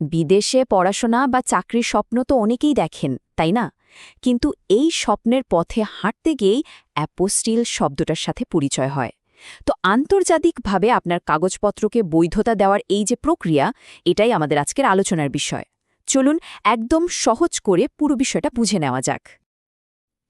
বিদেশে পড়াশোনা বা চাকরির স্বপ্ন তো অনেকেই দেখেন, তাই না? কিন্তু এই স্বপ্নের পথে হাঁটতে গিয়েই অ্যাপোস্টিল শব্দটার সাথে পরিচয় হয়। তো আন্তর্জাতিকভাবে আপনার কাগজপত্রকে বৈধতা দেওয়ার এই যে প্রক্রিয়া, এটাই আমাদের আজকের আলোচনার বিষয়। চলুন একদম সহজ করে পুরো বিষয়টা বুঝে নেওয়া যাক।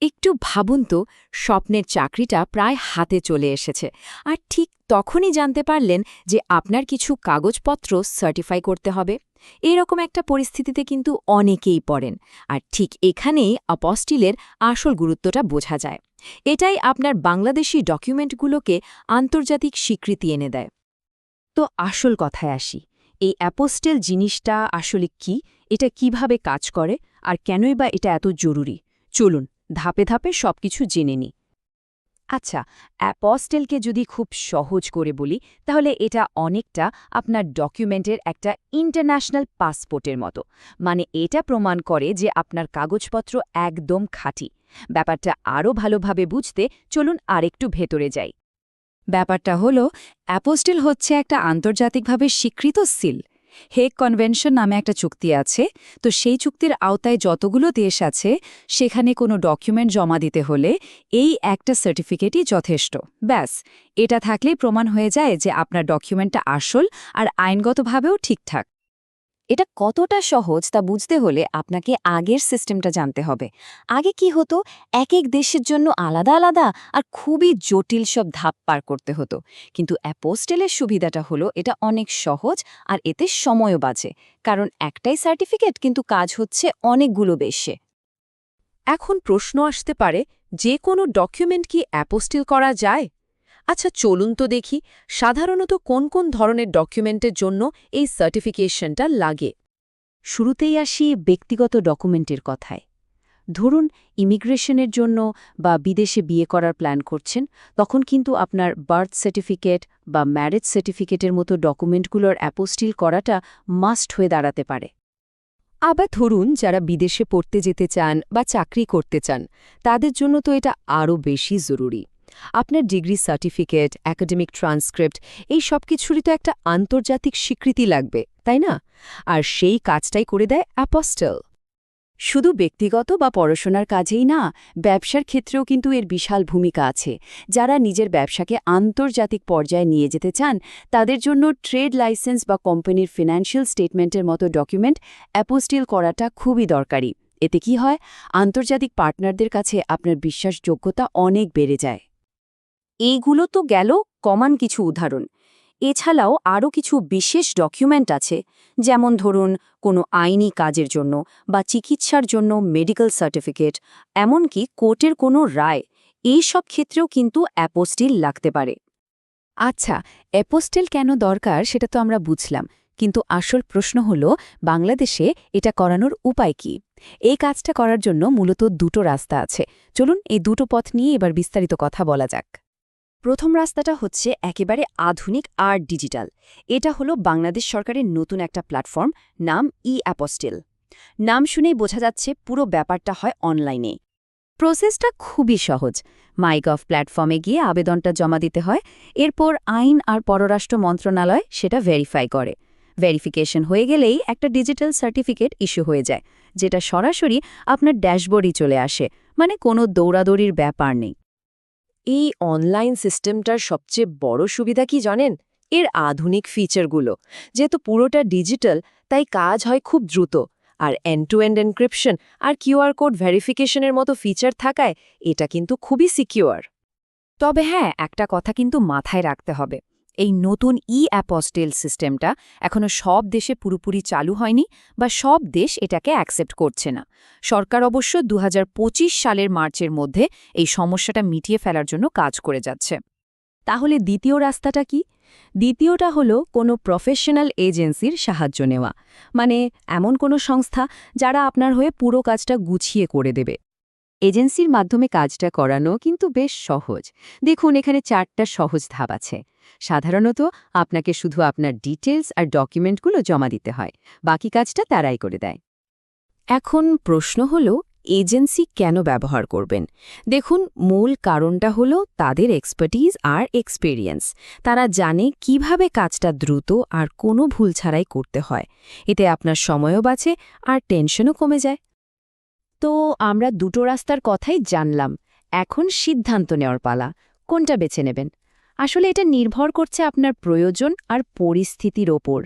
একটু ভাবুন তো, স্বপ্নের চাকরিটা প্রায় হাতে চলে এসেছে। আর ঠিক তখনই জানতে পারলেন যে আপনার কিছু কাগজপত্র সার্টিফাই করতে হবে। এরকম একটা পরিস্থিতিতে কিন্তু অনেকেই পড়েন। আর ঠিক এখানেই অপস্টিলের আসল গুরুত্বটা বোঝা যায়। এটাই আপনার বাংলাদেশি ডকুমেন্টগুলোকে আন্তর্জাতিক স্বীকৃতি এনে দেয়। তো আসল কথায় আসি, এই অ্যাপোস্টেল জিনিসটা আসলে কি? এটা কীভাবে কাজ করে? আর কেনই বা এটা এত জরুরি? চলুন ধাপে ধাপে সবকিছু জেনে নি। আচ্ছা অ্যাপস্টেলকে যদি খুব সহজ করে বলি, তাহলে এটা অনেকটা আপনার ডকুমেন্টের একটা ইন্টারন্যাশনাল পাসপোর্টের মতো। মানে এটা প্রমাণ করে যে আপনার কাগজপত্র একদম খাঁটি। ব্যাপারটা আরও ভালোভাবে বুঝতে চলুন আরেকটু ভেতরে যাই। ব্যাপারটা হলো, অ্যাপোস্টেল হচ্ছে একটা আন্তর্জাতিকভাবে স্বীকৃত সিল। হেগ কনভেনশন নামে একটা চুক্তি আছে, তো সেই চুক্তির আওতায় যতগুলো দেশ আছে, সেখানে কোনো ডকুমেন্ট জমা দিতে হলে এই একটা সার্টিফিকেটই যথেষ্ট। ব্যাস, এটা থাকলেই প্রমাণ হয়ে যায় যে আপনার ডকুমেন্টটা আসল আর আইনগতভাবেও ঠিকঠাক। এটা কতটা সহজ তা বুঝতে হলে আপনাকে আগের সিস্টেমটা জানতে হবে। আগে কি হতো? এক এক দেশের জন্য আলাদা আলাদা আর খুবই জটিল সব ধাপ পার করতে হতো। কিন্তু অ্যাপোস্টেলের সুবিধাটা হলো এটা অনেক সহজ আর এতে সময়ও বাঁচে। কারণ একটাই সার্টিফিকেট কিন্তু কাজ হচ্ছে অনেকগুলো বেশে। এখন প্রশ্ন আসতে পারে, যে কোনো ডকুমেন্ট কি অ্যাপোস্টিল করা যায়? আচ্ছা চলুন তো দেখি সাধারণত কোন কোন ধরনের ডকুমেন্টের জন্য এই সার্টিফিকেশনটা লাগে। শুরুতেই আসি ব্যক্তিগত ডকুমেন্টের কথায়। ধরুন, ইমিগ্রেশনের জন্য বা বিদেশে বিয়ে করার প্ল্যান করছেন, তখন কিন্তু আপনার বার্থ সার্টিফিকেট বা ম্যারেজ সার্টিফিকেটের মতো ডকুমেন্টগুলোর অ্যাপোস্টিল করাটা মাস্ট হয়ে দাঁড়াতে পারে। আবার ধরুন, যারা বিদেশে পড়তে যেতে চান বা চাকরি করতে চান, তাদের জন্য তো এটা আরও বেশি জরুরি। আপনার ডিগ্রি সার্টিফিকেট, একাডেমিক ট্রান্সক্রিপ্ট, এই সব কিছুরই তো একটা আন্তর্জাতিক স্বীকৃতি লাগবে, তাই না? আর সেই কাজটাই করে দেয় অ্যাপস্টেল। শুধু ব্যক্তিগত বা পড়াশোনার কাজেই না, ব্যবসার ক্ষেত্রেও কিন্তু এর বিশাল ভূমিকা আছে। যারা নিজের ব্যবসাকে আন্তর্জাতিক পর্যায়ে নিয়ে যেতে চান, তাদের জন্য ট্রেড লাইসেন্স বা কোম্পানির ফিনান্সিয়াল স্টেটমেন্টের মতো ডকুমেন্ট অ্যাপোস্টিল করাটা খুবই দরকারি। এতে কি হয়? আন্তর্জাতিক পার্টনারদের কাছে আপনার বিশ্বাসযোগ্যতা অনেক বেড়ে যায়। এইগুলো তো গেল কমান কিছু উদাহরণ। এছাড়াও আরও কিছু বিশেষ ডকুমেন্ট আছে, যেমন ধরুন কোনো আইনি কাজের জন্য বা চিকিৎসার জন্য মেডিকেল সার্টিফিকেট, এমনকি কোর্টের কোনো রায় এই সব ক্ষেত্রেও কিন্তু অ্যাপোস্টিল লাগতে পারে। আচ্ছা অ্যাপোস্টেল কেন দরকার সেটা তো আমরা বুঝলাম, কিন্তু আসল প্রশ্ন হল, বাংলাদেশে এটা করানোর উপায় কি? এই কাজটা করার জন্য মূলত দুটো রাস্তা আছে। চলুন এই দুটো পথ নিয়ে এবার বিস্তারিত কথা বলা যাক। প্রথম রাস্তাটা হচ্ছে একেবারে আধুনিক আর ডিজিটাল। এটা হলো বাংলাদেশ সরকারের নতুন একটা প্ল্যাটফর্ম, নাম ই অ্যাপস্টেল নাম শুনেই বোঝা যাচ্ছে পুরো ব্যাপারটা হয় অনলাইনে। প্রসেসটা খুবই সহজ। মাইগভ প্ল্যাটফর্মে গিয়ে আবেদনটা জমা দিতে হয়। এরপর আইন আর পররাষ্ট্র মন্ত্রণালয় সেটা ভেরিফাই করে। ভেরিফিকেশন হয়ে গেলেই একটা ডিজিটাল সার্টিফিকেট ইস্যু হয়ে যায়, যেটা সরাসরি আপনার ড্যাশবোর্ডই চলে আসে। মানে কোনো দৌড়াদৌড়ির ব্যাপার নেই। এই অনলাইন সিস্টেমটার সবচেয়ে বড় সুবিধা কি জানেন? এর আধুনিক ফিচারগুলো যেহেতু পুরোটা ডিজিটাল তাই কাজ হয় খুব দ্রুত। আর এন্ড টু এন্ড এনক্রিপশন আর কিউআর কোড ভেরিফিকেশনের মতো ফিচার থাকায় এটা কিন্তু খুবই সিকিউর তবে হ্যাঁ একটা কথা কিন্তু মাথায় রাখতে হবে। এই নতুন ই অ্যাপস্টেল সিস্টেমটা এখনও সব দেশে পুরোপুরি চালু হয়নি বা সব দেশ এটাকে অ্যাকসেপ্ট করছে না। সরকার অবশ্য দু হাজার পঁচিশ সালের মার্চের মধ্যে এই সমস্যাটা মিটিয়ে ফেলার জন্য কাজ করে যাচ্ছে। তাহলে দ্বিতীয় রাস্তাটা কি? দ্বিতীয়টা হলো কোনো প্রফেশনাল এজেন্সির সাহায্য নেওয়া। মানে এমন কোনো সংস্থা যারা আপনার হয়ে পুরো কাজটা গুছিয়ে করে দেবে। এজেন্সির মাধ্যমে কাজটা করানো কিন্তু বেশ সহজ। দেখুন, এখানে চারটা সহজ ধাপ আছে। সাধারণত আপনাকে শুধু আপনার ডিটেলস আর ডকুমেন্টগুলো জমা দিতে হয়। বাকি কাজটা তারাই করে দেয়। এখন প্রশ্ন হল, এজেন্সি কেন ব্যবহার করবেন? দেখুন, মূল কারণটা হলো তাদের এক্সপার্টিজ আর এক্সপেরিয়েন্স তারা জানে কীভাবে কাজটা দ্রুত আর কোনো ভুল ছাড়াই করতে হয়। এতে আপনার সময়ও বাঁচে আর টেনশনও কমে যায়। তো আমরা দুটো রাস্তার কথাই জানলাম। এখন সিদ্ধান্ত নেওয়ার পালা। কোনটা বেছে নেবেন? আসলে এটা নির্ভর করছে আপনার প্রয়োজন আর পরিস্থিতির ওপর।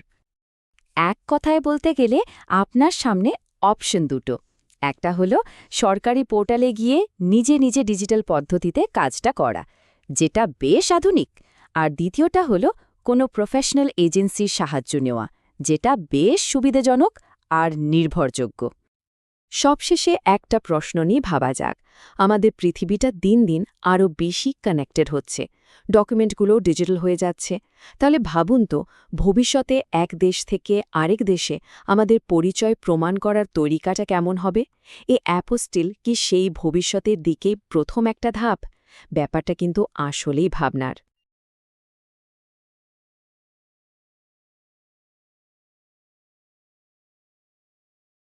এক কথায় বলতে গেলে আপনার সামনে অপশন দুটো। একটা হলো সরকারি পোর্টালে গিয়ে নিজে নিজে ডিজিটাল পদ্ধতিতে কাজটা করা, যেটা বেশ আধুনিক। আর দ্বিতীয়টা হলো কোনো প্রফেশনাল এজেন্সির সাহায্য নেওয়া, যেটা বেশ সুবিধাজনক আর নির্ভরযোগ্য। সবশেষে একটা প্রশ্ন নিয়ে ভাবা যাক। আমাদের পৃথিবীটা দিন দিন আরও বেশি কানেক্টেড হচ্ছে। ডকুমেন্টগুলো ডিজিটাল হয়ে যাচ্ছে। তাহলে ভাবুন তো, ভবিষ্যতে এক দেশ থেকে আরেক দেশে আমাদের পরিচয় প্রমাণ করার তরিকাটা কেমন হবে? এ অ্যাপোস্টিল কি সেই ভবিষ্যতের দিকেই প্রথম একটা ধাপ? ব্যাপারটা কিন্তু আসলেই ভাবনার।